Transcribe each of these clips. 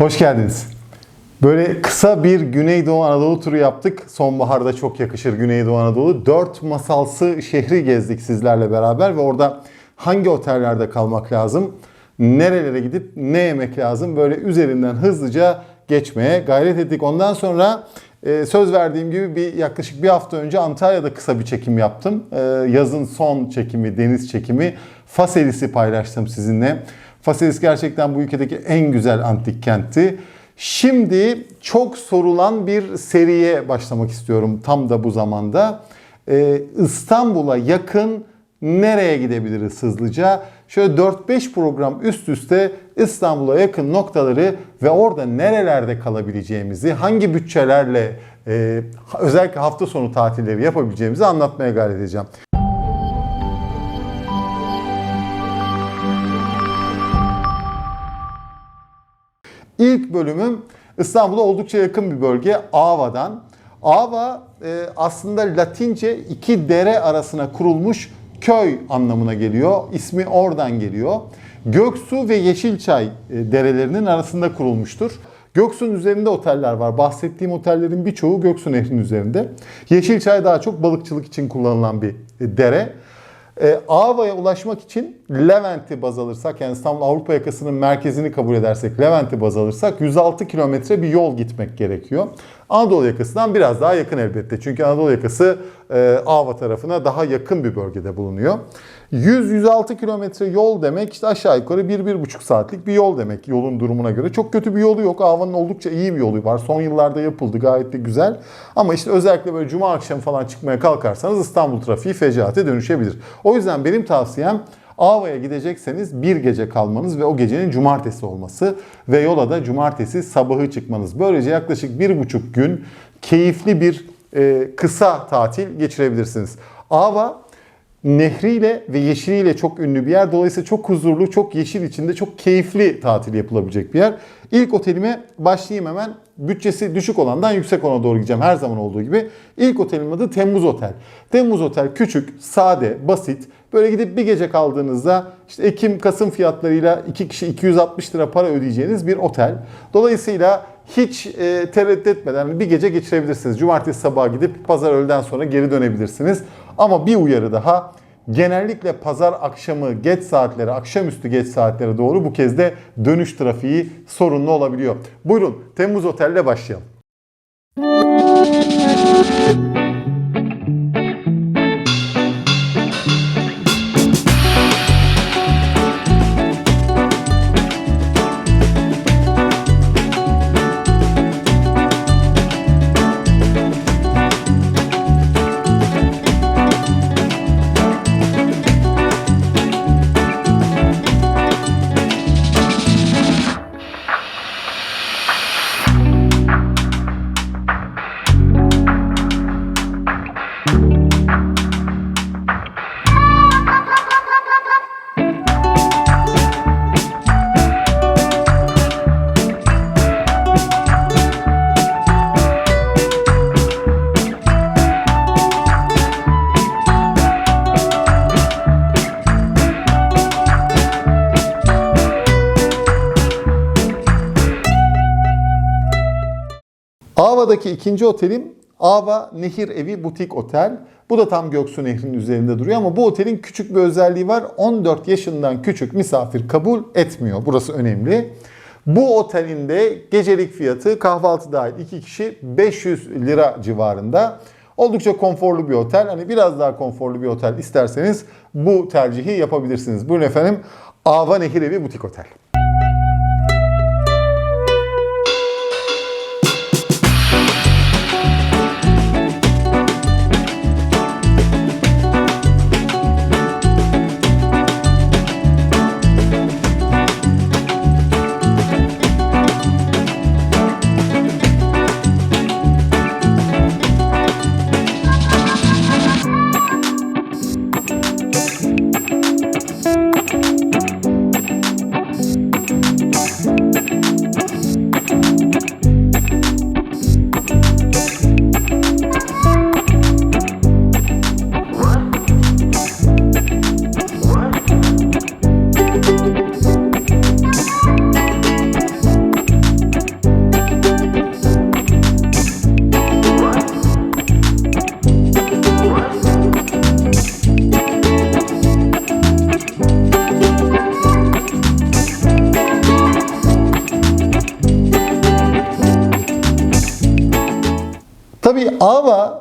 Hoş geldiniz. Böyle kısa bir Güneydoğu Anadolu turu yaptık. Sonbaharda çok yakışır Güneydoğu Anadolu. Dört masalsı şehri gezdik sizlerle beraber ve orada hangi otellerde kalmak lazım, nerelere gidip ne yemek lazım böyle üzerinden hızlıca geçmeye gayret ettik. Ondan sonra e, söz verdiğim gibi bir yaklaşık bir hafta önce Antalya'da kısa bir çekim yaptım. E, yazın son çekimi, deniz çekimi. Faselis'i paylaştım sizinle. Faselis gerçekten bu ülkedeki en güzel antik kentti. Şimdi çok sorulan bir seriye başlamak istiyorum tam da bu zamanda. Ee, İstanbul'a yakın nereye gidebiliriz hızlıca? Şöyle 4-5 program üst üste İstanbul'a yakın noktaları ve orada nerelerde kalabileceğimizi, hangi bütçelerle e, özellikle hafta sonu tatilleri yapabileceğimizi anlatmaya gayret edeceğim. İlk bölümüm İstanbul'a oldukça yakın bir bölge Ava'dan. Ava e, aslında Latince iki dere arasına kurulmuş köy anlamına geliyor. İsmi oradan geliyor. Göksu ve Yeşilçay e, derelerinin arasında kurulmuştur. Göksu'nun üzerinde oteller var. Bahsettiğim otellerin birçoğu Göksu Nehri'nin üzerinde. Yeşilçay daha çok balıkçılık için kullanılan bir e, dere. E, Ava'ya ulaşmak için Levent'i baz alırsak yani İstanbul Avrupa yakasının merkezini kabul edersek Levent'i baz alırsak 106 kilometre bir yol gitmek gerekiyor. Anadolu yakasından biraz daha yakın elbette. Çünkü Anadolu yakası e, Ava tarafına daha yakın bir bölgede bulunuyor. 100-106 kilometre yol demek işte aşağı yukarı 1-1,5 saatlik bir yol demek yolun durumuna göre. Çok kötü bir yolu yok. Ava'nın oldukça iyi bir yolu var. Son yıllarda yapıldı gayet de güzel. Ama işte özellikle böyle cuma akşamı falan çıkmaya kalkarsanız İstanbul trafiği fecaate dönüşebilir. O yüzden benim tavsiyem Ava'ya gidecekseniz bir gece kalmanız ve o gecenin cumartesi olması ve yola da cumartesi sabahı çıkmanız. Böylece yaklaşık bir buçuk gün keyifli bir e, kısa tatil geçirebilirsiniz. Ava nehriyle ve yeşiliyle çok ünlü bir yer. Dolayısıyla çok huzurlu, çok yeşil içinde çok keyifli tatil yapılabilecek bir yer. İlk otelime başlayayım hemen. Bütçesi düşük olandan yüksek olana doğru gideceğim her zaman olduğu gibi. İlk otelimin adı Temmuz Otel. Temmuz Otel küçük, sade, basit. Böyle gidip bir gece kaldığınızda işte Ekim-Kasım fiyatlarıyla iki kişi 260 lira para ödeyeceğiniz bir otel. Dolayısıyla hiç e, tereddüt etmeden bir gece geçirebilirsiniz. Cumartesi sabahı gidip pazar öğleden sonra geri dönebilirsiniz. Ama bir uyarı daha. Genellikle pazar akşamı geç saatleri, akşamüstü geç saatlere doğru bu kez de dönüş trafiği sorunlu olabiliyor. Buyurun Temmuz Otel'le başlayalım. Ava'daki ikinci otelim Ava Nehir Evi Butik Otel. Bu da tam Göksu Nehri'nin üzerinde duruyor ama bu otelin küçük bir özelliği var. 14 yaşından küçük misafir kabul etmiyor. Burası önemli. Bu otelin de gecelik fiyatı kahvaltı dahil 2 kişi 500 lira civarında. Oldukça konforlu bir otel. Hani biraz daha konforlu bir otel isterseniz bu tercihi yapabilirsiniz. Buyurun efendim. Ava Nehir Evi Butik Otel.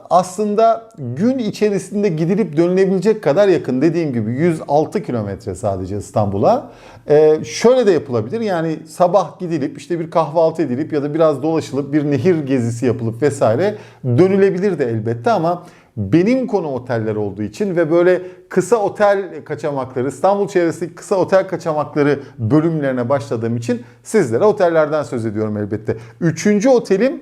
Aslında gün içerisinde gidilip dönülebilecek kadar yakın. Dediğim gibi 106 kilometre sadece İstanbul'a. Ee, şöyle de yapılabilir. Yani sabah gidilip işte bir kahvaltı edilip ya da biraz dolaşılıp bir nehir gezisi yapılıp vesaire dönülebilir de elbette ama benim konu oteller olduğu için ve böyle kısa otel kaçamakları, İstanbul çevresindeki kısa otel kaçamakları bölümlerine başladığım için sizlere otellerden söz ediyorum elbette. Üçüncü otelim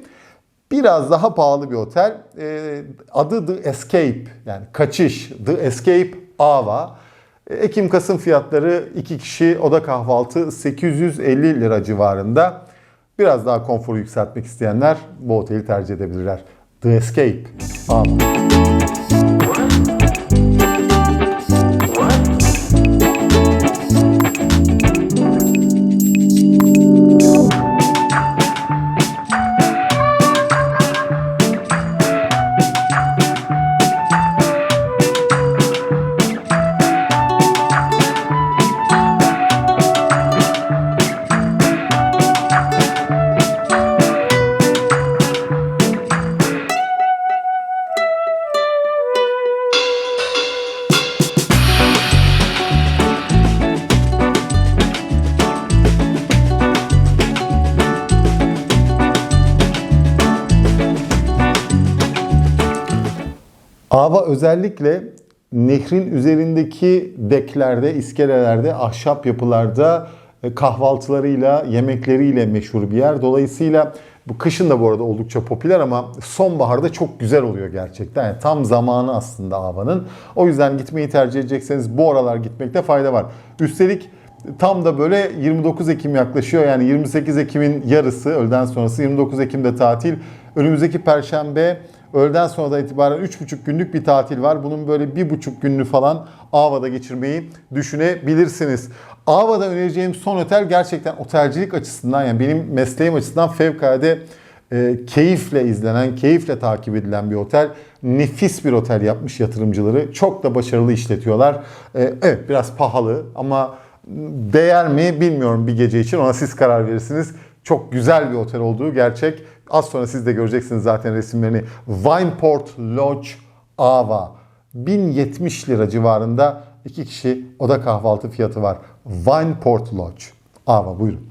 biraz daha pahalı bir otel. Ee, adı The Escape yani kaçış. The Escape Ava. Ee, Ekim-Kasım fiyatları 2 kişi oda kahvaltı 850 lira civarında. Biraz daha konforu yükseltmek isteyenler bu oteli tercih edebilirler. The Escape Ava. Ava özellikle nehrin üzerindeki deklerde, iskelelerde, ahşap yapılarda e, kahvaltılarıyla, yemekleriyle meşhur bir yer. Dolayısıyla bu kışın da bu arada oldukça popüler ama sonbaharda çok güzel oluyor gerçekten. Yani tam zamanı aslında Ava'nın. O yüzden gitmeyi tercih edecekseniz bu aralar gitmekte fayda var. Üstelik tam da böyle 29 Ekim yaklaşıyor. Yani 28 Ekim'in yarısı, öğleden sonrası 29 Ekim'de tatil. Önümüzdeki perşembe Öğleden sonradan itibaren 3,5 günlük bir tatil var. Bunun böyle 1,5 gününü falan Ava'da geçirmeyi düşünebilirsiniz. Ava'da önereceğim son otel gerçekten otelcilik açısından yani benim mesleğim açısından fevkalade e, keyifle izlenen, keyifle takip edilen bir otel. Nefis bir otel yapmış yatırımcıları. Çok da başarılı işletiyorlar. E, evet biraz pahalı ama değer mi bilmiyorum bir gece için. Ona siz karar verirsiniz. Çok güzel bir otel olduğu gerçek. Az sonra siz de göreceksiniz zaten resimlerini. Wineport Lodge Ava. 1070 lira civarında iki kişi oda kahvaltı fiyatı var. Wineport Lodge Ava buyurun.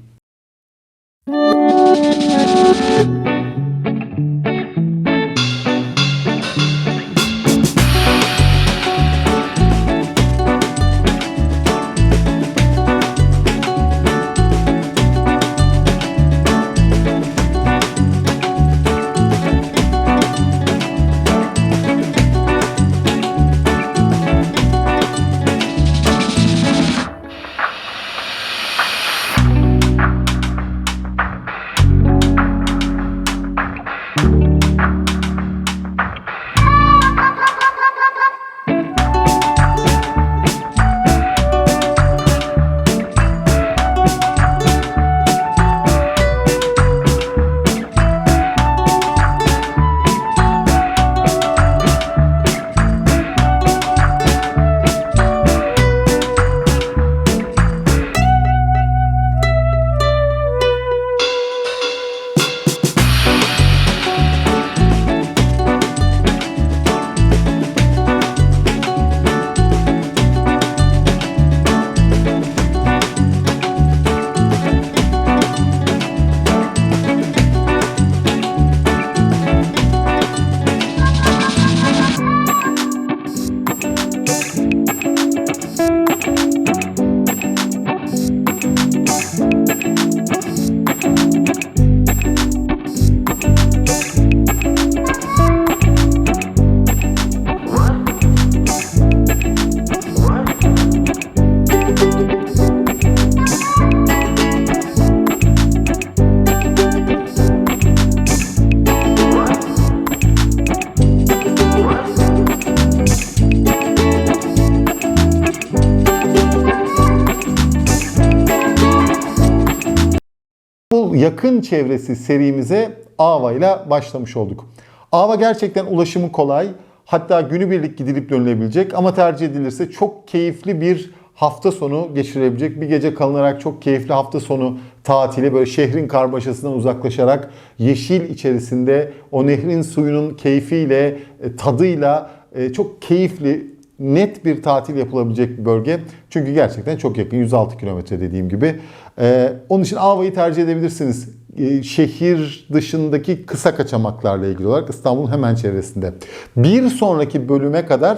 Yakın çevresi serimize Ava ile başlamış olduk. Ava gerçekten ulaşımı kolay. Hatta günübirlik gidilip dönülebilecek ama tercih edilirse çok keyifli bir hafta sonu geçirebilecek, bir gece kalınarak çok keyifli hafta sonu tatili böyle şehrin karmaşasından uzaklaşarak yeşil içerisinde o nehrin suyunun keyfiyle, e, tadıyla e, çok keyifli net bir tatil yapılabilecek bir bölge. Çünkü gerçekten çok yakın 106 kilometre dediğim gibi. Ee, onun için Ava'yı tercih edebilirsiniz. Ee, şehir dışındaki kısa kaçamaklarla ilgili olarak İstanbul'un hemen çevresinde. Bir sonraki bölüme kadar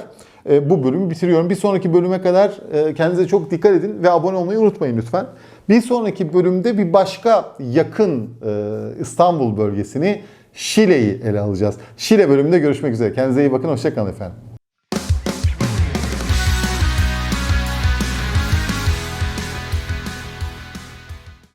e, bu bölümü bitiriyorum. Bir sonraki bölüme kadar e, kendinize çok dikkat edin ve abone olmayı unutmayın lütfen. Bir sonraki bölümde bir başka yakın e, İstanbul bölgesini Şile'yi ele alacağız. Şile bölümünde görüşmek üzere. Kendinize iyi bakın. Hoşçakalın efendim.